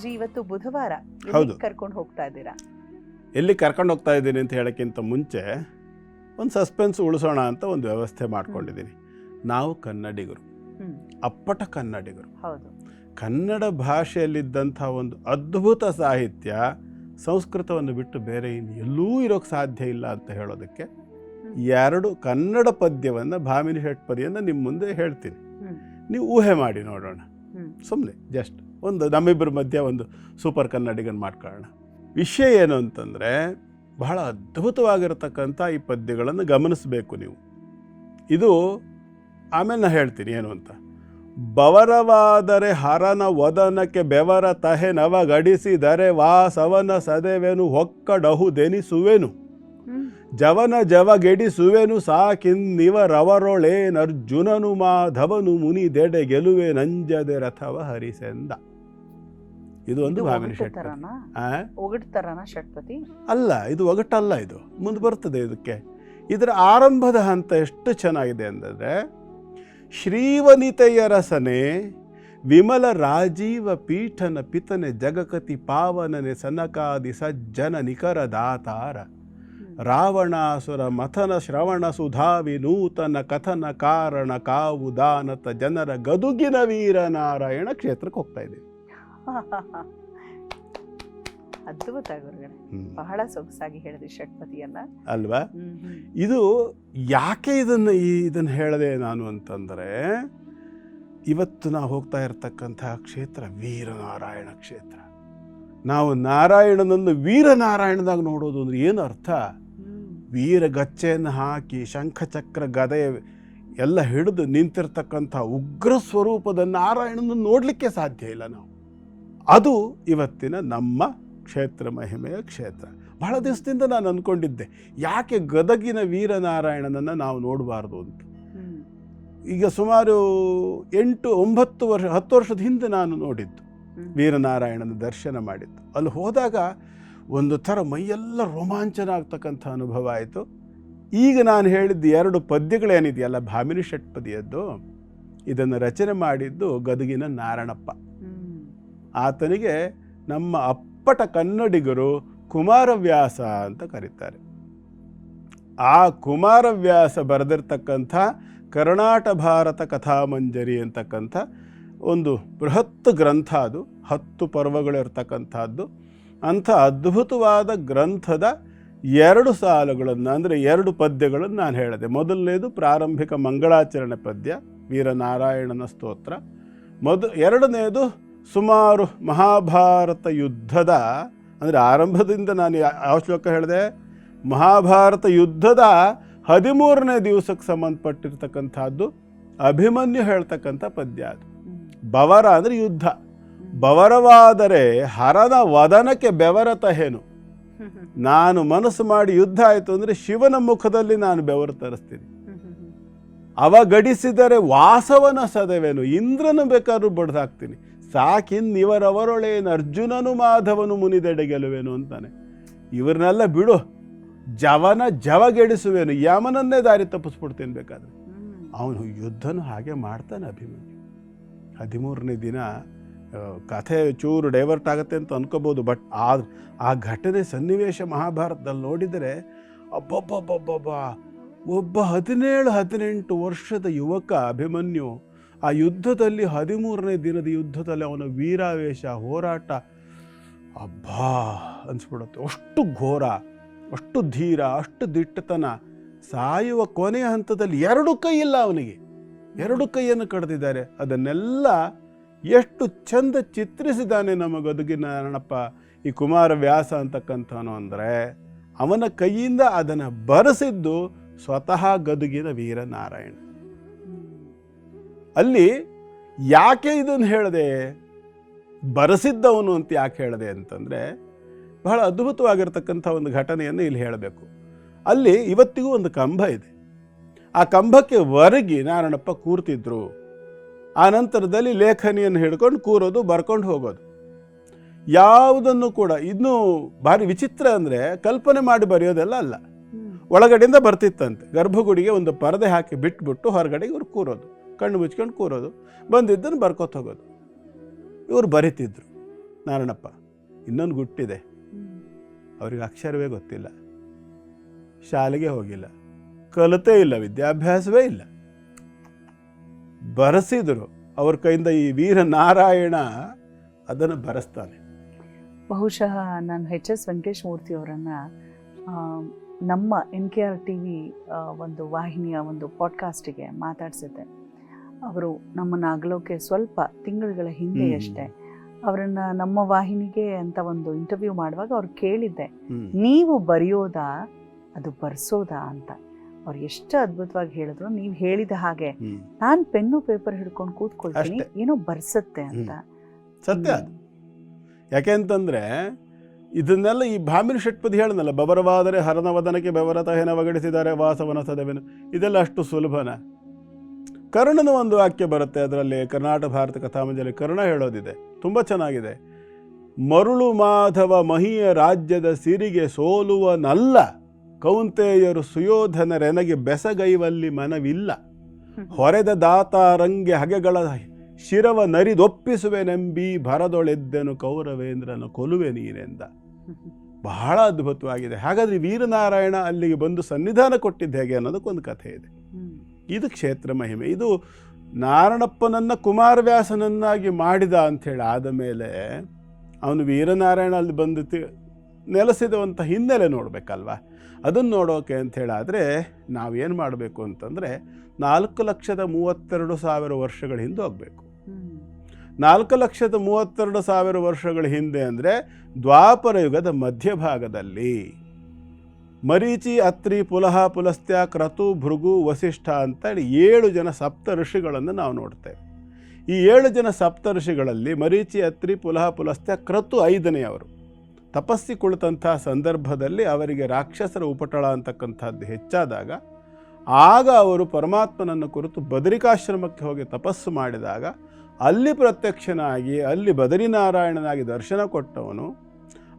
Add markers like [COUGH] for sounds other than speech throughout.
ಗುರುಜಿ ಇವತ್ತು ಬುಧವಾರ. ಹೌದು. ಕರ್ಕೊಂಡು ಹೋಗ್ತಾ ಇದ್ದೀರಾ? ಎಲ್ಲಿ ಕರ್ಕೊಂಡು ಹೋಗ್ತಾ ಇದ್ದೀನಿ ಅಂತ ಹೇಳೋಕ್ಕಿಂತ ಮುಂಚೆ ಒಂದು ಸಸ್ಪೆನ್ಸ್ ಉಳಿಸೋಣ ಅಂತ ಒಂದು ವ್ಯವಸ್ಥೆ ಮಾಡ್ಕೊಂಡಿದ್ದೀನಿ. ನಾವು ಕನ್ನಡಿಗರು. ಹ್ಮ್. ಅಪ್ಪಟ ಕನ್ನಡಿಗರು. ಹೌದು. ಕನ್ನಡ ಭಾಷೆಯಲ್ಲಿದ್ದಂಥ ಒಂದು ಅದ್ಭುತ ಸಾಹಿತ್ಯ ಸಂಸ್ಕೃತವನ್ನು ಬಿಟ್ಟು ಬೇರೆ ಇನ್ನು ಎಲ್ಲೂ ಇರೋಕ್ಕೆ ಸಾಧ್ಯ ಇಲ್ಲ ಅಂತ ಹೇಳೋದಕ್ಕೆ ಎರಡು ಕನ್ನಡ ಪದ್ಯವನ್ನು ಭಾಮಿನಿ ಷಟ್ಪದಿಯನ್ನು ನಿಮ್ಮ ಮುಂದೆ ಹೇಳ್ತೀನಿ. ಹ್ಮ್. ನೀವು ಊಹೆ ಮಾಡಿ ನೋಡೋಣ. ಹ್ಮ್. ಸುಮ್ಮನೆ ಜಸ್ಟ್ ಒಂದು ನಮ್ಮಿಬ್ಬರ ಮಧ್ಯೆ ಒಂದು ಸೂಪರ್ ಕನ್ನಡಿಗನ್ ಮಾಡ್ಕೊಳ್ಳೋಣ. ವಿಷಯ ಏನು ಅಂತಂದರೆ ಬಹಳ ಅದ್ಭುತವಾಗಿರತಕ್ಕಂಥ ಈ ಪದ್ಯಗಳನ್ನು ಗಮನಿಸಬೇಕು ನೀವು. ಇದು ಆಮೇಲೆ ನಾನು ಹೇಳ್ತೀನಿ ಏನು ಅಂತ. ಬವರವಾದರೆ ಹರನ ವದನಕ್ಕೆ ಬೆವರ ತಹೆ ನವ ಗಡಿಸಿದರೆ ವಾಸವನ ಸದೆವೆನು ಹೊಕ್ಕಡಹು ದೆನಿಸುವೆನು. ಹ್ಮ್ ಜವನ ಜವಗೆಡಿಸುವೆನು ಸಾಕಿನ್ನಿವರವರೊಳೇ ರವರೊಳೇನರ್ಜುನನು ಮಾಧವನು ಮುನಿದೆಡೆ ಗೆಲುವೆ ನಂಜದೆ ರಥವ ಹರಿಸೆಂದ. ಇದು ಒಂದು ಭಾವನೆ ಷಟ್ಪತಿ ಅಲ್ಲ ಇದು ಒಗಟಲ್ಲ ಇದು. ಮುಂದೆ ಬರ್ತದೆ ಇದಕ್ಕೆ. ಇದರ ಆರಂಭದ ಹಂತ ಎಷ್ಟು ಚೆನ್ನಾಗಿದೆ ಅಂದರೆ ಶ್ರೀವನಿತೆಯ ರಸನೆ ವಿಮಲ ರಾಜೀವ ಪೀಠನ ಪಿತನೆ ಜಗಕತಿ ಪಾವನನೆ ಸನಕಾದಿ ಸಜ್ಜನ ನಿಖರ ದಾತಾರ. ರಾವಣಾಸುರ ಮಥನ ಶ್ರವಣ ಸುಧಾ ವಿನೂತನ ಕಥನ ಕಾರಣ ಕಾವು ದಾನತ ಜನರ ಗದುಗಿನ ವೀರನಾರಾಯಣ ಕ್ಷೇತ್ರಕ್ಕೆ ಹೋಗ್ತಾ ಇದೆ. [LAUGHS] ಅದ್ಭುತ ಗುರುಗಳೇ ಬಹಳ ಸೊಗಸಾಗಿ ಹೇಳಿದ್ರಿ ಷಟ್ಪತಿಯನ್ನ ಅಲ್ವಾ? ಇದು ಯಾಕೆ ಇದನ್ನು ಇದನ್ನ ಇದನ್ನು ಹೇಳಿದೆ ನಾನು ಅಂತಂದರೆ ಇವತ್ತು ನಾವು ಹೋಗ್ತಾ ಇರತಕ್ಕಂತಹ ಕ್ಷೇತ್ರ ವೀರನಾರಾಯಣ ಕ್ಷೇತ್ರ. ನಾವು ನಾರಾಯಣನನ್ನು ವೀರನಾರಾಯಣದಾಗ ನೋಡೋದು ಅಂದ್ರೆ ಏನು ಅರ್ಥ? ವೀರ ಗಚ್ಚೆಯನ್ನು ಹಾಕಿ ಶಂಖಚಕ್ರ ಗದೆ ಎಲ್ಲ ಹಿಡಿದು ನಿಂತಿರ್ತಕ್ಕಂಥ ಉಗ್ರ ಸ್ವರೂಪದ ನಾರಾಯಣನ ನೋಡಲಿಕ್ಕೆ ಸಾಧ್ಯ ಇಲ್ಲ ನಾವು. ಅದು ಇವತ್ತಿನ ನಮ್ಮ ಕ್ಷೇತ್ರ ಮಹಿಮೆಯ ಕ್ಷೇತ್ರ. ಬಹಳ ದಿವಸದಿಂದ ನಾನು ಅಂದ್ಕೊಂಡಿದ್ದೆ ಯಾಕೆ ಗದಗಿನ ವೀರನಾರಾಯಣನನ್ನು ನಾವು ನೋಡಬಾರ್ದು ಅಂತ. ಈಗ ಸುಮಾರು ಎಂಟು ಒಂಬತ್ತು ವರ್ಷ ಹತ್ತು ವರ್ಷದ ಹಿಂದೆ ನಾನು ನೋಡಿದ್ದು ವೀರನಾರಾಯಣನ ದರ್ಶನ ಮಾಡಿದ್ದು. ಅಲ್ಲಿ ಹೋದಾಗ ಒಂದು ಥರ ಮೈಯೆಲ್ಲ ರೋಮಾಂಚನ ಆಗ್ತಕ್ಕಂಥ ಅನುಭವ ಆಯಿತು. ಈಗ ನಾನು ಹೇಳಿದ್ದು ಎರಡು ಪದ್ಯಗಳೇನಿದೆಯಲ್ಲ ಭಾಮಿನಿ ಷಟ್ಪದಿಯದ್ದು ಇದನ್ನು ರಚನೆ ಮಾಡಿದ್ದು ಗದಗಿನ ನಾರಣಪ್ಪ. ಆತನಿಗೆ ನಮ್ಮ ಅಪ್ಪಟ ಕನ್ನಡಿಗರು ಕುಮಾರವ್ಯಾಸ ಅಂತ ಕರೀತಾರೆ. ಆ ಕುಮಾರವ್ಯಾಸ ಬರೆದಿರ್ತಕ್ಕಂಥ ಕರ್ನಾಟ ಭಾರತ ಕಥಾಮಂಜರಿ ಅಂತಕ್ಕಂಥ ಒಂದು ಬೃಹತ್ ಗ್ರಂಥ ಅದು, ಹತ್ತು ಪರ್ವಗಳಿರ್ತಕ್ಕಂಥದ್ದು. ಅಂಥ ಅದ್ಭುತವಾದ ಗ್ರಂಥದ ಎರಡು ಸಾಲುಗಳನ್ನು, ಅಂದರೆ ಎರಡು ಪದ್ಯಗಳನ್ನು ನಾನು ಹೇಳಿದೆ. ಮೊದಲನೇದು ಪ್ರಾರಂಭಿಕ ಮಂಗಳಾಚರಣೆ ಪದ್ಯ, ವೀರನಾರಾಯಣನ ಸ್ತೋತ್ರ. ಮೊದ ಎರಡನೇದು ಸುಮಾರು ಮಹಾಭಾರತ ಯುದ್ಧದ, ಅಂದರೆ ಆರಂಭದಿಂದ ನಾನು ಯಾವ ಶ್ಲೋಕ ಹೇಳಿದೆ? ಮಹಾಭಾರತ ಯುದ್ಧದ ಹದಿಮೂರನೇ ದಿವಸಕ್ಕೆ ಸಂಬಂಧಪಟ್ಟಿರ್ತಕ್ಕಂಥದ್ದು, ಅಭಿಮನ್ಯು ಹೇಳ್ತಕ್ಕಂಥ ಪದ್ಯ ಅದು. ಬವರ ಅಂದರೆ ಯುದ್ಧ. ಬವರವಾದರೆ ಹರದ ವದನಕ್ಕೆ ಬೆವರತ ಹ್ಮ್ ನಾನು ಮನಸ್ಸು ಮಾಡಿ ಯುದ್ಧ ಆಯಿತು ಅಂದರೆ ಶಿವನ ಮುಖದಲ್ಲಿ ನಾನು ಬೆವರು ತರಿಸ್ತೀನಿ. ಹ್ಮ್ ಹ್ಮ್ ಹ್ಮ್ ಅವ ಗಡಿಸಿದರೆ ವಾಸವನ ಸದವೇನು? ಇಂದ್ರನು ಬೇಕಾದ್ರೂ ಬಡ್ದಾಕ್ತೀನಿ. ಸಾಕಿನ್ ಇವರವರೊಳೇನು ಅರ್ಜುನನು ಮಾಧವನು ಮುನಿದೆಡೆ ಗೆಲುವೆನು ಅಂತಾನೆ. ಇವ್ರನ್ನೆಲ್ಲ ಬಿಡು ಜವನ ಜವಗೆಡಿಸುವೆನು ಯಮನನ್ನೇ ದಾರಿ ತಪ್ಪಿಸ್ಬಿಡ್ತೇನೆ ಬೇಕಾದ್ರೆ. ಅವನು ಯುದ್ಧನು ಹಾಗೆ ಮಾಡ್ತಾನೆ ಅಭಿಮನ್ಯು. ಹದಿಮೂರನೇ ದಿನ ಕಥೆ ಚೂರು ಡೈವರ್ಟ್ ಆಗುತ್ತೆ ಅಂತ ಅನ್ಕೋಬೋದು ಬಟ್ ಆ ಆ ಘಟನೆ ಸನ್ನಿವೇಶ ಮಹಾಭಾರತದಲ್ಲಿ ನೋಡಿದರೆ ಅಬ್ಬಬ್ಬಬ್ಬಬ್ಬಬ್ಬ ಒಬ್ಬ ಹದಿನೇಳು ಹದಿನೆಂಟು ವರ್ಷದ ಯುವಕ ಅಭಿಮನ್ಯು ಆ ಯುದ್ಧದಲ್ಲಿ ಹದಿಮೂರನೇ ದಿನದ ಯುದ್ಧದಲ್ಲಿ ಅವನ ವೀರಾವೇಶ, ಹೋರಾಟ, ಅಬ್ಬಾ ಅನಿಸ್ಬಿಡುತ್ತೆ. ಅಷ್ಟು ಘೋರ, ಅಷ್ಟು ಧೀರ, ಅಷ್ಟು ದಿಟ್ಟತನ, ಸಾಯುವ ಕೊನೆಯ ಹಂತದಲ್ಲಿ ಎರಡು ಕೈ ಇಲ್ಲ ಅವನಿಗೆ. ಎರಡು ಕೈಯನ್ನು ಕಡ್ದಿದ್ದಾರೆ. ಅದನ್ನೆಲ್ಲ ಎಷ್ಟು ಚಂದ ಚಿತ್ರಿಸಿದ್ದಾನೆ ನಮ್ಮ ಗದುಗಿನ ನಾರಣಪ್ಪ ಈ ಕುಮಾರ ವ್ಯಾಸ ಅಂತಕ್ಕಂಥವನು ಅಂದರೆ, ಅವನ ಕೈಯಿಂದ ಅದನ್ನು ಬರೆಸಿದ್ದು ಸ್ವತಃ ಗದುಗಿನ ವೀರನಾರಾಯಣ. ಅಲ್ಲಿ ಯಾಕೆ ಇದನ್ನು ಹೇಳಿದೆ ಬರೆಸಿದ್ದವನು ಅಂತ ಯಾಕೆ ಹೇಳಿದೆ ಅಂತಂದರೆ ಬಹಳ ಅದ್ಭುತವಾಗಿರ್ತಕ್ಕಂಥ ಒಂದು ಘಟನೆಯನ್ನು ಇಲ್ಲಿ ಹೇಳಬೇಕು. ಅಲ್ಲಿ ಇವತ್ತಿಗೂ ಒಂದು ಕಂಬ ಇದೆ. ಆ ಕಂಬಕ್ಕೆ ಹೊರಗಿ ನಾರಾಯಣಪ್ಪ ಕೂರ್ತಿದ್ರು. ಆ ನಂತರದಲ್ಲಿ ಲೇಖನಿಯನ್ನು ಹಿಡ್ಕೊಂಡು ಕೂರೋದು ಬರ್ಕೊಂಡು ಹೋಗೋದು. ಯಾವುದನ್ನು ಕೂಡ ಇನ್ನೂ ಭಾರಿ ವಿಚಿತ್ರ ಅಂದರೆ ಕಲ್ಪನೆ ಮಾಡಿ ಬರೆಯೋದೆಲ್ಲ ಅಲ್ಲ. ಒಳಗಡೆಯಿಂದ ಬರ್ತಿತ್ತಂತೆ. ಗರ್ಭಗುಡಿಗೆ ಒಂದು ಪರದೆ ಹಾಕಿ ಬಿಟ್ಬಿಟ್ಟು ಹೊರಗಡೆ ಇವ್ರು ಕೂರೋದು. ಕಣ್ಣು ಮುಚ್ಕೊಂಡು ಕೂರೋದು. ಬಂದಿದ್ದನ್ನು ಬರ್ಕೋತ ಹೋಗೋದು. ಇವರು ಬರಿತಿದ್ರು. ನಾರಾಯಣಪ್ಪ, ಇನ್ನೊಂದು ಗುಟ್ಟಿದೆ. ಅವ್ರಿಗೆ ಅಕ್ಷರವೇ ಗೊತ್ತಿಲ್ಲ. ಶಾಲೆಗೆ ಹೋಗಿಲ್ಲ. ಕಲಿತೇ ಇಲ್ಲ, ವಿದ್ಯಾಭ್ಯಾಸವೇ ಇಲ್ಲ. ಬರೆಸಿದರು. ಅವ್ರ ಕೈಯಿಂದ ಈ ವೀರ ನಾರಾಯಣ ಅದನ್ನು ಬರೆಸ್ತಾನೆ. ಬಹುಶಃ ನಾನು ಎಚ್ ಎಸ್ ವೆಂಕಟೇಶ್ ಮೂರ್ತಿ ಅವರನ್ನು ನಮ್ಮ N K R T V ಒಂದು ವಾಹಿನಿಯ ಒಂದು ಪಾಡ್ಕಾಸ್ಟಿಗೆ ಮಾತಾಡಿಸಿದ್ದೆ. ಅವರು ನಮ್ಮನ್ನು ಅಗಲೋಕೆ ಸ್ವಲ್ಪ ತಿಂಗಳುಗಳ ಹಿಂದೆ ಅವರನ್ನ ಅಷ್ಟೇ. ಅವರನ್ನು ನಮ್ಮ ವಾಹಿನಿಗೆ ಅಂತ ಒಂದು ಇಂಟರ್ವ್ಯೂ ಮಾಡುವಾಗ ಅವ್ರು ಕೇಳಿದ್ದೆ ನೀವು ಬರೆಯೋದಾ? ಅದು ಬರ್ಸೋದಾ? ಅಂತ. ಅವ್ರು ಎಷ್ಟು ಅದ್ಭುತವಾಗಿ ಹೇಳಿದ್ರು ನೀವು ಹೇಳಿದ ಹಾಗೆ. ನಾನು ಪೆನ್ನು ಪೇಪರ್ ಹಿಡ್ಕೊಂಡು ಕೂತ್ಕೊಳ್ತೀನಿ. ಏನೋ ಬರ್ಸತ್ತೆ ಅಂತ. ಸತ್ಯ ಯಾಕೆ ಅಂತಂದ್ರೆ ಇದನ್ನೆಲ್ಲ ಈ ಭಾಮಿನ ಷಟ್ಪದಿ ಹೇಳನಲ್ಲ ಬಬರವಾದರೆ ಹರನವದನಕ್ಕೆ ಬೆವರತ ಹೆನ ಒಗಡಿಸಿದ್ದಾರೆ ವಾಸವನ ಸದವೇನು ಇದೆಲ್ಲ ಅಷ್ಟು ಸುಲಭನ? ಕರ್ಣನ ಒಂದು ವಾಕ್ಯ ಬರುತ್ತೆ ಅದರಲ್ಲಿ ಕರ್ನಾಟಕ ಭಾರತ ಕಥಾಮಂಜಲಿ ಕರ್ಣ ಹೇಳೋದಿದೆ. ತುಂಬ ಚೆನ್ನಾಗಿದೆ. ಮರುಳು ಮಾಧವ ಮಹಿಯ ರಾಜ್ಯದ ಸಿರಿಗೆ ಸೋಲುವನಲ್ಲ ಕೌಂತೆಯರು ಸುಯೋಧನರೆನಗೆ ಬೆಸಗೈವಲ್ಲಿ ಮನವಿಲ್ಲ. ಹೊರೆದ ದಾತಾರಂಗೆ ಹಗೆಗಳ ಶಿರವ ನರಿದೊಪ್ಪಿಸುವೆನೆಂಬಿ ಭರದೊಳೆದ್ದೆನು ಕೌರವೇಂದ್ರನು ಕೊಲುವೆ ನೀನೆಂದ ಬಹಳ ಅದ್ಭುತವಾಗಿದೆ. ಹಾಗಾದ್ರೆ ವೀರನಾರಾಯಣ ಅಲ್ಲಿಗೆ ಬಂದು ಸನ್ನಿಧಾನ ಕೊಟ್ಟಿದ್ದ ಹೇಗೆ ಅನ್ನೋದಕ್ಕೊಂದು ಕಥೆ ಇದೆ. ಇದು ಕ್ಷೇತ್ರ ಮಹಿಮೆ. ಇದು ನಾರಣಪ್ಪನನ್ನು ಕುಮಾರವ್ಯಾಸನನ್ನಾಗಿ ಮಾಡಿದ ಅಂಥೇಳಿ ಆದ ಮೇಲೆ ಅವನು ವೀರನಾರಾಯಣ ಅಲ್ಲಿ ಬಂದು ತಿ- ನೆಲೆಸಿದಂಥ ಹಿನ್ನೆಲೆ ನೋಡಬೇಕಲ್ವ? ಅದನ್ನು ನೋಡೋಕೆ ಅಂಥೇಳಾದರೆ ನಾವೇನು ಮಾಡಬೇಕು ಅಂತಂದರೆ ನಾಲ್ಕು ಲಕ್ಷದ ಮೂವತ್ತೆರಡು ಸಾವಿರ ವರ್ಷಗಳ ಹಿಂದೆ ಹೋಗಬೇಕು. ನಾಲ್ಕು ಲಕ್ಷದ ಮೂವತ್ತೆರಡು ಸಾವಿರ ವರ್ಷಗಳ ಹಿಂದೆ ಅಂದರೆ ದ್ವಾಪರ ಯುಗದ ಮಧ್ಯಭಾಗದಲ್ಲಿ. ಮರೀಚಿ, ಅತ್ರಿ, ಪುಲಹ ಪುಲಸ್ತ್ಯ ಕ್ರತು ಭೃಗು, ವಸಿಷ್ಠ ಅಂತೇಳಿ ಏಳು ಜನ ಸಪ್ತ ಋಷಿಗಳನ್ನು ನಾವು ನೋಡ್ತೇವೆ. ಈ ಏಳು ಜನ ಸಪ್ತ ಋಷಿಗಳಲ್ಲಿ ಮರೀಚಿ, ಅತ್ರಿ, ಪುಲಹ ಪುಲಸ್ತ್ಯ ಕ್ರತು ಐದನೆಯವರು. ತಪಸ್ಸಿ ಕುಳಿತಂಥ ಸಂದರ್ಭದಲ್ಲಿ ಅವರಿಗೆ ರಾಕ್ಷಸರ ಉಪಟಳ ಅಂತಕ್ಕಂಥದ್ದು ಹೆಚ್ಚಾದಾಗ, ಆಗ ಅವರು ಪರಮಾತ್ಮನನ್ನು ಕುರಿತು ಬದರಿಕಾಶ್ರಮಕ್ಕೆ ಹೋಗಿ ತಪಸ್ಸು ಮಾಡಿದಾಗ, ಅಲ್ಲಿ ಪ್ರತ್ಯಕ್ಷನಾಗಿ, ಅಲ್ಲಿ ಬದರಿನಾರಾಯಣನಾಗಿ ದರ್ಶನ ಕೊಟ್ಟವನು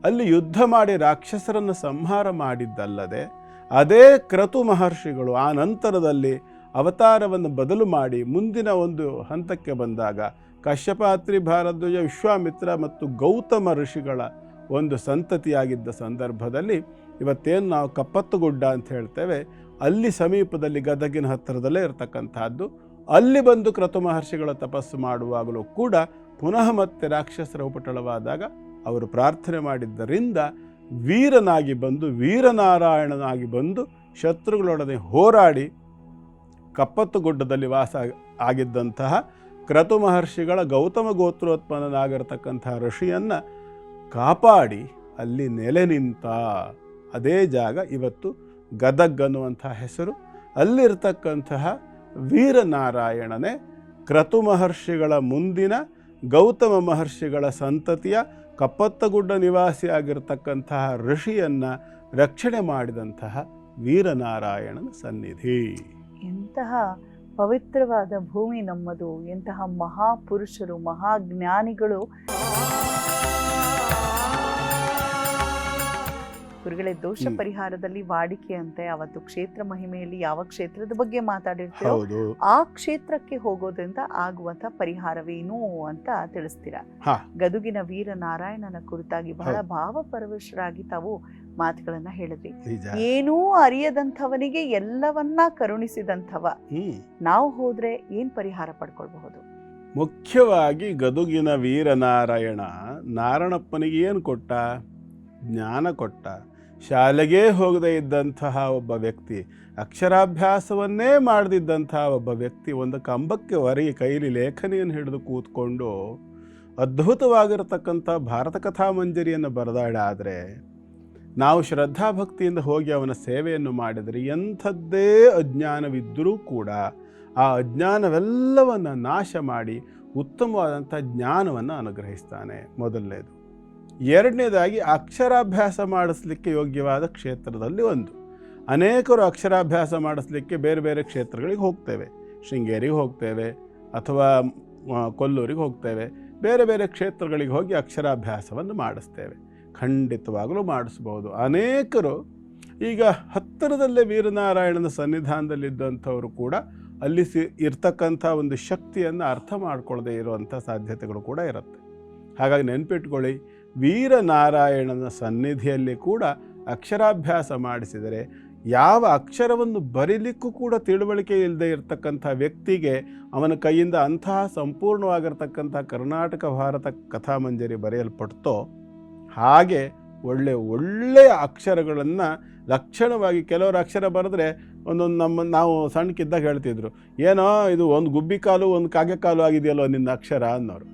ಅಲ್ಲಿ ಯುದ್ಧ ಮಾಡಿ ರಾಕ್ಷಸರನ್ನು ಸಂಹಾರ ಮಾಡಿದ್ದಲ್ಲದೆ ಅದೇ ಕ್ರತು ಮಹರ್ಷಿಗಳು ಆ ನಂತರದಲ್ಲಿ ಅವತಾರವನ್ನು ಬದಲು ಮಾಡಿ ಮುಂದಿನ ಒಂದು ಹಂತಕ್ಕೆ ಬಂದಾಗ ಕಶ್ಯಪಾತ್ರಿ ಭಾರದ್ವಜ ವಿಶ್ವಾಮಿತ್ರ ಮತ್ತು ಗೌತಮ ಋಷಿಗಳ ಒಂದು ಸಂತತಿಯಾಗಿದ್ದ ಸಂದರ್ಭದಲ್ಲಿ ಇವತ್ತೇನು ನಾವು ಕಪ್ಪತ್ತುಗುಡ್ಡ ಅಂತ ಹೇಳ್ತೇವೆ, ಅಲ್ಲಿ ಸಮೀಪದಲ್ಲಿ ಗದಗಿನ ಹತ್ತಿರದಲ್ಲೇ ಇರತಕ್ಕಂತಹದ್ದು ಅಲ್ಲಿ ಬಂದು ಕ್ರತು ಮಹರ್ಷಿಗಳ ತಪಸ್ಸು ಮಾಡುವಾಗಲೂ ಕೂಡ ಪುನಃ ಮತ್ತೆ ರಾಕ್ಷಸರ ಉಪಟಳವಾದಾಗ ಅವರು ಪ್ರಾರ್ಥನೆ ಮಾಡಿದ್ದರಿಂದ ವೀರನಾಗಿ ಬಂದು, ವೀರನಾರಾಯಣನಾಗಿ ಬಂದು ಶತ್ರುಗಳೊಡನೆ ಹೋರಾಡಿ ಕಪ್ಪತ್ತು ಗುಡ್ಡದಲ್ಲಿ ವಾಸ ಆಗಿದ್ದಂತಹ ಕ್ರತು ಮಹರ್ಷಿಗಳ ಗೌತಮ ಗೋತ್ರೋತ್ಪನ್ನನಾಗಿರ್ತಕ್ಕಂತಹ ಋಷಿಯನ್ನು ಕಾಪಾಡಿ, ಅಲ್ಲಿ ನೆಲೆ ನಿಂತ. ಅದೇ ಜಾಗ ಇವತ್ತು ಗದಗ್ ಅನ್ನುವಂತಹ ಹೆಸರು. ಅಲ್ಲಿರ್ತಕ್ಕಂತಹ ವೀರನಾರಾಯಣನೇ ಕ್ರತು ಮಹರ್ಷಿಗಳ ಮುಂದಿನ ಗೌತಮ ಮಹರ್ಷಿಗಳ ಸಂತತಿಯ ಕಪ್ಪತ್ತಗುಡ್ಡ ನಿವಾಸಿಯಾಗಿರ್ತಕ್ಕಂತಹ ಋಷಿಯನ್ನು ರಕ್ಷಣೆ ಮಾಡಿದಂತಹ ವೀರನಾರಾಯಣನ ಸನ್ನಿಧಿ. ಎಂತಹ ಪವಿತ್ರವಾದ ಭೂಮಿ ನಮ್ಮದು ಎಂತಹ ಮಹಾಪುರುಷರು ಮಹಾಜ್ಞಾನಿಗಳು ಗುರುಗಳೇ ದೋಷ ಪರಿಹಾರದಲ್ಲಿ ವಾಡಿಕೆ ಅಂತೆ. ಅವತ್ತು ಕ್ಷೇತ್ರ ಮಹಿಮೆಯಲ್ಲಿ ಯಾವ ಕ್ಷೇತ್ರದ ಬಗ್ಗೆ ಮಾತಾಡಿರ್ತೀರೋ ಆ ಕ್ಷೇತ್ರಕ್ಕೆ ಹೋಗೋದ್ರಿಂದ ಆಗುವಂತ ಪರಿಹಾರವೇನು ಅಂತ ತಿಳಿಸ್ತೀರಾ. ಗದುಗಿನ ವೀರ ನಾರಾಯಣನ ಕುರಿತಾಗಿ ಬಹಳ ಭಾವಪರವೇಶರಾಗಿ ತಾವು ಮಾತುಗಳನ್ನ ಹೇಳಿದ್ವಿ ಏನೂ ಅರಿಯದಂಥವನಿಗೆ ಎಲ್ಲವನ್ನ ಕರುಣಿಸಿದಂಥವ. ನಾವು ಹೋದ್ರೆ ಏನ್ ಪರಿಹಾರ ಪಡ್ಕೊಳ್ಬಹುದು? ಮುಖ್ಯವಾಗಿ ಗದುಗಿನ ವೀರನಾರಾಯಣ ನಾರಾಯಣಪ್ಪನಿಗೆ ಏನು ಕೊಟ್ಟ? ಜ್ಞಾನ ಕೊಟ್ಟ. ಶಾಲೆಗೇ ಹೋಗದೇ ಇದ್ದಂತಹ ಒಬ್ಬ ವ್ಯಕ್ತಿ, ಅಕ್ಷರಾಭ್ಯಾಸವನ್ನೇ ಮಾಡದಿದ್ದಂತಹ ಒಬ್ಬ ವ್ಯಕ್ತಿ ಒಂದು ಕಂಬಕ್ಕೆ ಹೊರಗೆ ಕೈಲಿ ಲೇಖನಿಯನ್ನು ಹಿಡಿದು ಕೂತ್ಕೊಂಡು ಅದ್ಭುತವಾಗಿರತಕ್ಕಂಥ ಭಾರತ ಕಥಾ ಮಂಜರಿಯನ್ನು ಬರೆದಾಡಾದರೆ ನಾವು ಶ್ರದ್ಧಾಭಕ್ತಿಯಿಂದ ಹೋಗಿ ಅವನ ಸೇವೆಯನ್ನು ಮಾಡಿದರೆ ಎಂಥದ್ದೇ ಅಜ್ಞಾನವಿದ್ದರೂ ಕೂಡ ಆ ಅಜ್ಞಾನವೆಲ್ಲವನ್ನು ನಾಶ ಮಾಡಿ ಉತ್ತಮವಾದಂಥ ಜ್ಞಾನವನ್ನು ಅನುಗ್ರಹಿಸ್ತಾನೆ ಮೊದಲನೇದು. ಎರಡನೇದಾಗಿ ಅಕ್ಷರಾಭ್ಯಾಸ ಮಾಡಿಸ್ಲಿಕ್ಕೆ ಯೋಗ್ಯವಾದ ಕ್ಷೇತ್ರದಲ್ಲಿ ಒಂದು. ಅನೇಕರು ಅಕ್ಷರಾಭ್ಯಾಸ ಮಾಡಿಸ್ಲಿಕ್ಕೆ ಬೇರೆ ಬೇರೆ ಕ್ಷೇತ್ರಗಳಿಗೆ ಹೋಗ್ತೇವೆ. ಶೃಂಗೇರಿಗೆ ಹೋಗ್ತೇವೆ ಅಥವಾ ಕೊಲ್ಲೂರಿಗೆ ಹೋಗ್ತೇವೆ. ಬೇರೆ ಬೇರೆ ಕ್ಷೇತ್ರಗಳಿಗೆ ಹೋಗಿ ಅಕ್ಷರಾಭ್ಯಾಸವನ್ನು ಮಾಡಿಸ್ತೇವೆ. ಖಂಡಿತವಾಗಲೂ ಮಾಡಿಸ್ಬೋದು. ಅನೇಕರು ಈಗ ಹತ್ತಿರದಲ್ಲೇ ವೀರನಾರಾಯಣನ ಸನ್ನಿಧಾನದಲ್ಲಿದ್ದಂಥವರು ಕೂಡ ಅಲ್ಲಿ ಸಿ, ಇರ್ತಕ್ಕಂಥ ಒಂದು ಶಕ್ತಿಯನ್ನು ಅರ್ಥ ಮಾಡ್ಕೊಳ್ಳದೆ ಇರುವಂಥ ಸಾಧ್ಯತೆಗಳು ಕೂಡ ಇರುತ್ತೆ. ಹಾಗಾಗಿ ನೆನ್ಪಿಟ್ಕೊಳ್ಳಿ ವೀರನಾರಾಯಣನ ಸನ್ನಿಧಿಯಲ್ಲಿ ಕೂಡ ಅಕ್ಷರಾಭ್ಯಾಸ ಮಾಡಿಸಿದರೆ ಯಾವ ಅಕ್ಷರವನ್ನು ಬರೀಲಿಕ್ಕೂ ಕೂಡ ತಿಳುವಳಿಕೆ ಇಲ್ಲದೆ ಇರತಕ್ಕಂಥ ವ್ಯಕ್ತಿಗೆ ಅವನ ಕೈಯಿಂದ ಅಂತಹ ಸಂಪೂರ್ಣವಾಗಿರ್ತಕ್ಕಂಥ ಕರ್ನಾಟಕ ಭಾರತ ಕಥಾಮಂಜರಿ ಬರೆಯಲ್ಪಡ್ತೋ, ಹಾಗೆ ಒಳ್ಳೆ ಒಳ್ಳೆಯ ಅಕ್ಷರಗಳನ್ನು ಲಕ್ಷಣವಾಗಿ ಕೆಲವರು ಅಕ್ಷರ ಬರೆದ್ರೆ ಒಂದೊಂದು ನಮ್ಮ ನಾವು ಸಣ್ಣಕ್ಕಿದ್ದಾಗ ಹೇಳ್ತಿದ್ರು, ಏನೋ ಇದು ಒಂದು ಗುಬ್ಬಿ ಕಾಲು, ಒಂದು ಕಾಗೆ ಕಾಲು ಆಗಿದೆಯಲ್ಲೋ ನಿನ್ನ ಅಕ್ಷರ ಅನ್ನೋರು.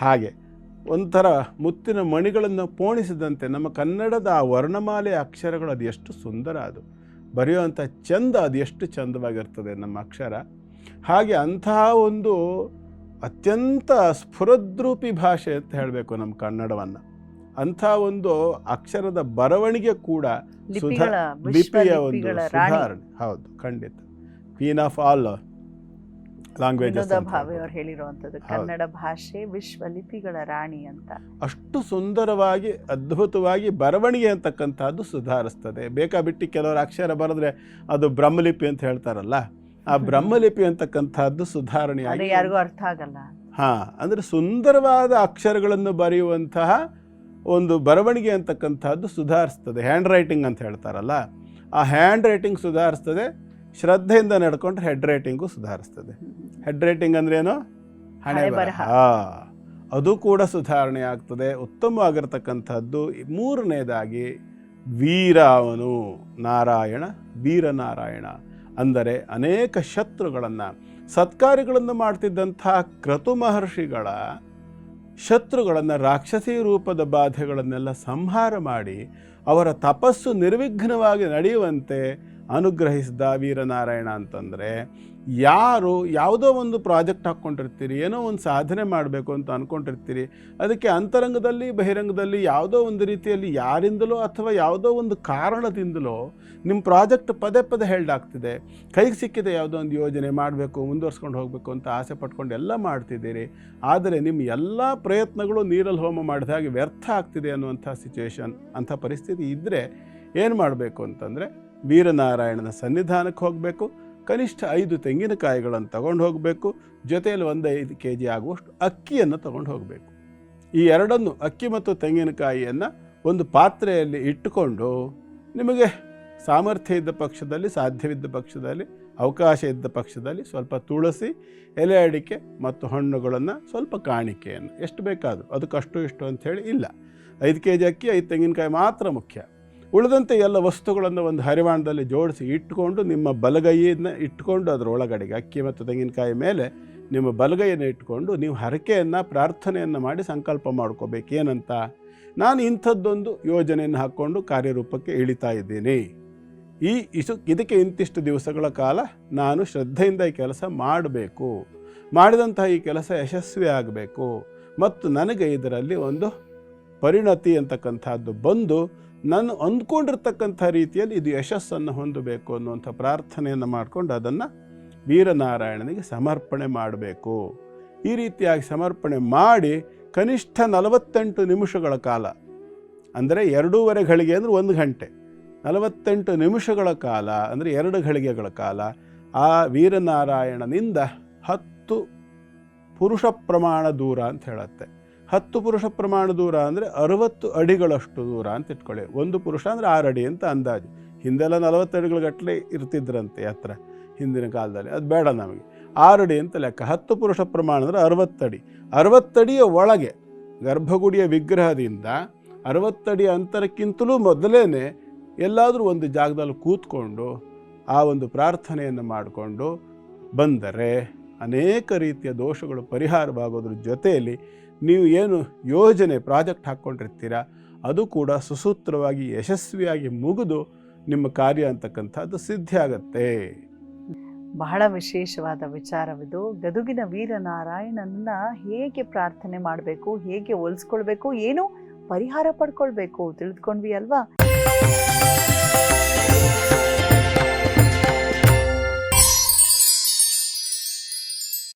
ಹಾಗೆ ಒಂಥರ ಮುತ್ತಿನ ಮಣಿಗಳನ್ನು ಪೋಣಿಸಿದಂತೆ ನಮ್ಮ ಕನ್ನಡದ ಆ ವರ್ಣಮಾಲೆ ಅಕ್ಷರಗಳು ಅದು ಎಷ್ಟು ಸುಂದರ ಅದು. ಬರೆಯುವಂಥ ಚಂದ ಅದು ಎಷ್ಟು ಚಂದವಾಗಿರ್ತದೆ ನಮ್ಮ ಅಕ್ಷರ. ಹಾಗೆ ಅಂತಹ ಒಂದು ಅತ್ಯಂತ ಸ್ಫುರದ್ರೂಪಿ ಭಾಷೆ ಅಂತ ಹೇಳಬೇಕು ನಮ್ಮ ಕನ್ನಡವನ್ನು. ಅಂಥ ಒಂದು ಅಕ್ಷರದ ಬರವಣಿಗೆ ಕೂಡ ಲಿಪಿಯ ಒಂದು ಸುಧಾರಣೆ. ಹೌದು ಖಂಡಿತ. Queen of all Vinoda Bhave ಅವ್ರು ಹೇಳಿರುವಂತದ್ದು ಕನ್ನಡ ಭಾಷೆ ವಿಶ್ವ ಲಿಪಿಗಳ ರಾಣಿ ಅಂತ. ಅಷ್ಟು ಸುಂದರವಾಗಿ ಅದ್ಭುತವಾಗಿ ಬರವಣಿಗೆ ಅಂತಕ್ಕಂಥದ್ದು ಸುಧಾರಿಸ್ತದೆ. ಬೇಕಾಬಿಟ್ಟು ಕೆಲವರು ಅಕ್ಷರ ಬರೆದ್ರೆ ಅದು ಬ್ರಹ್ಮಲಿಪಿ ಅಂತ ಹೇಳ್ತಾರಲ್ಲ ಆ [LAUGHS] ಬ್ರಹ್ಮಲಿಪಿ ಅಂತಕ್ಕಂಥದ್ದು ಸುಧಾರಣೆ ಯಾರಿಗೂ ಅರ್ಥ ಆಗಲ್ಲ. ಹಾ ಅಂದ್ರೆ ಸುಂದರವಾದ ಅಕ್ಷರಗಳನ್ನು ಬರೆಯುವಂತಹ ಒಂದು ಬರವಣಿಗೆ ಅಂತಕ್ಕಂಥದ್ದು ಸುಧಾರಿಸ್ತದೆ. ಹ್ಯಾಂಡ್ ರೈಟಿಂಗ್ ಅಂತ ಹೇಳ್ತಾರಲ್ಲ ಆ ಹ್ಯಾಂಡ್ ರೈಟಿಂಗ್ ಸುಧಾರಿಸ್ತದೆ. ಶ್ರದ್ಧೆಯಿಂದ ನಡ್ಕೊಂಡ್ರೆ ಹೆಡ್ ರೈಟಿಂಗು ಸುಧಾರಿಸ್ತದೆ. ಹೆಡ್ ರೈಟಿಂಗ್ ಅಂದ್ರೇನು ಏನು? ಹಣೆ ಬರಹ. ಅದು ಕೂಡ ಸುಧಾರಣೆ ಆಗ್ತದೆ. ಉತ್ತಮವಾಗಿರ್ತಕ್ಕಂಥದ್ದು ಮೂರನೇದಾಗಿ ವೀರ ಅವನು ನಾರಾಯಣ ವೀರನಾರಾಯಣ. ಅಂದರೆ ಅನೇಕ ಶತ್ರುಗಳನ್ನು. ಸತ್ಕಾರ್ಯಗಳನ್ನು ಮಾಡ್ತಿದ್ದಂಥ ಕ್ರತು ಮಹರ್ಷಿಗಳ ಶತ್ರುಗಳನ್ನು ರಾಕ್ಷಸಿ ರೂಪದ ಬಾಧೆಗಳನ್ನೆಲ್ಲ ಸಂಹಾರ ಮಾಡಿ ಅವರ ತಪಸ್ಸು ನಿರ್ವಿಘ್ನವಾಗಿ ನಡೆಯುವಂತೆ ಅನುಗ್ರಹಿಸಿದ ವೀರನಾರಾಯಣ ಅಂತಂದರೆ, ಯಾರು ಯಾವುದೋ ಒಂದು ಪ್ರಾಜೆಕ್ಟ್ ಹಾಕ್ಕೊಂಡಿರ್ತೀರಿ, ಏನೋ ಒಂದು ಸಾಧನೆ ಮಾಡಬೇಕು ಅಂತ ಅಂದ್ಕೊಂಡಿರ್ತೀರಿ ಅದಕ್ಕೆ ಅಂತರಂಗದಲ್ಲಿ, ಬಹಿರಂಗದಲ್ಲಿ ಯಾವುದೋ ಒಂದು ರೀತಿಯಲ್ಲಿ ಯಾರಿಂದಲೋ ಅಥವಾ ಯಾವುದೋ ಒಂದು ಕಾರಣದಿಂದಲೋ ನಿಮ್ಮ ಪ್ರಾಜೆಕ್ಟ್ ಪದೇ ಪದೇ ಹೆಲ್ಡ್ ಆಗ್ತಿದೆ. ಕೈಗೆ ಸಿಕ್ಕಿದೆ ಯಾವುದೋ ಒಂದು ಯೋಜನೆ ಮಾಡಬೇಕು, ಮುಂದುವರ್ಸ್ಕೊಂಡು ಹೋಗಬೇಕು ಅಂತ ಆಸೆ ಪಟ್ಕೊಂಡು ಎಲ್ಲ ಮಾಡ್ತಿದ್ದೀರಿ. ಆದರೆ ನಿಮ್ಮ ಎಲ್ಲ ಪ್ರಯತ್ನಗಳು ನೀರಲ್ಲಿ ಹೋಮ ಮಾಡಿದ ಹಾಗೆ ವ್ಯರ್ಥ ಆಗ್ತಿದೆ ಅನ್ನುವಂಥ ಸಿಚುವೇಷನ್ ಅಂಥ ಪರಿಸ್ಥಿತಿ ಇದ್ದರೆ ಏನು ಮಾಡಬೇಕು ಅಂತಂದರೆ ವೀರನಾರಾಯಣನ ಸನ್ನಿಧಾನಕ್ಕೆ ಹೋಗಬೇಕು. ಕನಿಷ್ಠ ಐದು ತೆಂಗಿನಕಾಯಿಗಳನ್ನು ತಗೊಂಡು ಹೋಗಬೇಕು. ಜೊತೆಯಲ್ಲಿ ಒಂದು ಐದು ಕೆ ಜಿ ಆಗುವಷ್ಟು ಅಕ್ಕಿಯನ್ನು ತಗೊಂಡು ಹೋಗಬೇಕು. ಈ ಎರಡನ್ನು ಅಕ್ಕಿ ಮತ್ತು ತೆಂಗಿನಕಾಯಿಯನ್ನು ಒಂದು ಪಾತ್ರೆಯಲ್ಲಿ ಇಟ್ಟುಕೊಂಡು ನಿಮಗೆ ಸಾಮರ್ಥ್ಯ ಇದ್ದ ಪಕ್ಷದಲ್ಲಿ, ಸಾಧ್ಯವಿದ್ದ ಪಕ್ಷದಲ್ಲಿ, ಅವಕಾಶ ಇದ್ದ ಪಕ್ಷದಲ್ಲಿ ಸ್ವಲ್ಪ ತುಳಸಿ, ಎಲೆ ಅಡಿಕೆ ಮತ್ತು ಹಣ್ಣುಗಳನ್ನು ಸ್ವಲ್ಪ ಕಾಣಿಕೆಯನ್ನು. ಎಷ್ಟು ಬೇಕಾದರೂ. ಅದಕ್ಕಷ್ಟು ಇಷ್ಟು ಅಂಥೇಳಿ ಇಲ್ಲ. ಐದು ಕೆ ಜಿ ಅಕ್ಕಿ, ಐದು ತೆಂಗಿನಕಾಯಿ ಮಾತ್ರ ಮುಖ್ಯ. ಉಳಿದಂತೆ ಎಲ್ಲ ವಸ್ತುಗಳನ್ನು ಒಂದು ಹರಿವಾಣದಲ್ಲಿ ಜೋಡಿಸಿ ಇಟ್ಕೊಂಡು ನಿಮ್ಮ ಬಲಗೈಯನ್ನು ಇಟ್ಕೊಂಡು ಅದರ ಒಳಗಡೆಗೆ ಅಕ್ಕಿ ಮತ್ತು ತೆಂಗಿನಕಾಯಿ ಮೇಲೆ ನಿಮ್ಮ ಬಲಗೈಯನ್ನು ಇಟ್ಕೊಂಡು ನೀವು ಹರಕೆಯನ್ನು, ಪ್ರಾರ್ಥನೆಯನ್ನು ಮಾಡಿ ಸಂಕಲ್ಪ ಮಾಡ್ಕೋಬೇಕು. ಏನಂತ? ನಾನು ಇಂಥದ್ದೊಂದು ಯೋಜನೆಯನ್ನು ಹಾಕ್ಕೊಂಡು ಕಾರ್ಯರೂಪಕ್ಕೆ ಇಳಿತಾ ಇದ್ದೀನಿ. ಈ ಇಸು, ಇದಕ್ಕೆ ಇಂತಿಷ್ಟು ದಿವಸಗಳ ಕಾಲ ನಾನು ಶ್ರದ್ಧೆಯಿಂದ ಈ ಕೆಲಸ ಮಾಡಬೇಕು. ಮಾಡಿದಂತಹ ಈ ಕೆಲಸ ಯಶಸ್ವಿ ಆಗಬೇಕು. ಮತ್ತು ನನಗೆ ಇದರಲ್ಲಿ ಒಂದು ಪರಿಣತಿ ಅಂತಕ್ಕಂಥದ್ದು ಬಂದು ನಾನು ಅಂದ್ಕೊಂಡಿರ್ತಕ್ಕಂಥ ರೀತಿಯಲ್ಲಿ ಇದು ಯಶಸ್ಸನ್ನು ಹೊಂದಬೇಕು ಅನ್ನುವಂಥ ಪ್ರಾರ್ಥನೆಯನ್ನು ಮಾಡಿಕೊಂಡು ಅದನ್ನು ವೀರನಾರಾಯಣನಿಗೆ ಸಮರ್ಪಣೆ ಮಾಡಬೇಕು. ಈ ರೀತಿಯಾಗಿ ಸಮರ್ಪಣೆ ಮಾಡಿ ಕನಿಷ್ಠ ನಲವತ್ತೆಂಟು ನಿಮಿಷಗಳ ಕಾಲ, ಅಂದರೆ ಎರಡೂವರೆ ಗಳಿಗೆ ಅಂದರೆ ಒಂದು ಗಂಟೆ, ನಲವತ್ತೆಂಟು ನಿಮಿಷಗಳ ಕಾಲ ಅಂದರೆ ಎರಡು ಘಳಿಗೆಗಳ ಕಾಲ, ಆ ವೀರನಾರಾಯಣನಿಂದ ಹತ್ತು ಪುರುಷ ಪ್ರಮಾಣ ದೂರ ಅಂತ ಹೇಳುತ್ತೆ. ಹತ್ತು ಪುರುಷ ಪ್ರಮಾಣ ದೂರ ಅಂದರೆ ಅರವತ್ತು ಅಡಿಗಳಷ್ಟು ದೂರ ಅಂತ ಇಟ್ಕೊಳ್ಳಿ. ಒಂದು ಪುರುಷ ಅಂದರೆ ಆರು ಅಡಿ ಅಂತ ಅಂದಾಜು. ಹಿಂದೆಲ್ಲ ನಲವತ್ತು ಅಡಿಗಳ ಗಟ್ಟಲೆ ಇರ್ತಿದ್ರಂತೆ ಹತ್ರ ಹಿಂದಿನ ಕಾಲದಲ್ಲಿ. ಅದು ಬೇಡ ನಮಗೆ. ಆರು ಅಡಿ ಅಂತ ಲೆಕ್ಕ. ಹತ್ತು ಪುರುಷ ಪ್ರಮಾಣ ಅಂದರೆ ಅರವತ್ತಡಿ ಅರವತ್ತಡಿಯ ಒಳಗೆ ಗರ್ಭಗುಡಿಯ ವಿಗ್ರಹದಿಂದ ಅರವತ್ತಡಿ ಅಂತರಕ್ಕಿಂತಲೂ ಮೊದಲೇ ಎಲ್ಲಾದರೂ ಒಂದು ಜಾಗದಲ್ಲಿ ಕೂತ್ಕೊಂಡು ಆ ಒಂದು ಪ್ರಾರ್ಥನೆಯನ್ನು ಮಾಡಿಕೊಂಡು ಬಂದರೆ ಅನೇಕ ರೀತಿಯ ದೋಷಗಳು, ಪರಿಹಾರವಾಗೋದ್ರ ಜೊತೆಯಲ್ಲಿ ನೀವು ಏನು ಯೋಜನೆ ಪ್ರಾಜೆಕ್ಟ್ ಹಾಕ್ಕೊಂಡಿರ್ತೀರ, ಅದು ಕೂಡ ಸುಸೂತ್ರವಾಗಿ ಯಶಸ್ವಿಯಾಗಿ ಮುಗಿದು ನಿಮ್ಮ ಕಾರ್ಯ ಅಂತಕ್ಕಂಥದ್ದು ಸಿದ್ಧಿ ಆಗತ್ತೆ. ಬಹಳ ವಿಶೇಷವಾದ ವಿಚಾರವಿದು. ಗದುಗಿನ ವೀರನಾರಾಯಣನ ಹೇಗೆ ಪ್ರಾರ್ಥನೆ ಮಾಡಬೇಕು, ಹೇಗೆ ಹೋಲಿಸ್ಕೊಳ್ಬೇಕು, ಏನು ಪರಿಹಾರ ಪಡ್ಕೊಳ್ಬೇಕು ತಿಳಿದುಕೊಂಡ್ವಿ ಅಲ್ವಾ?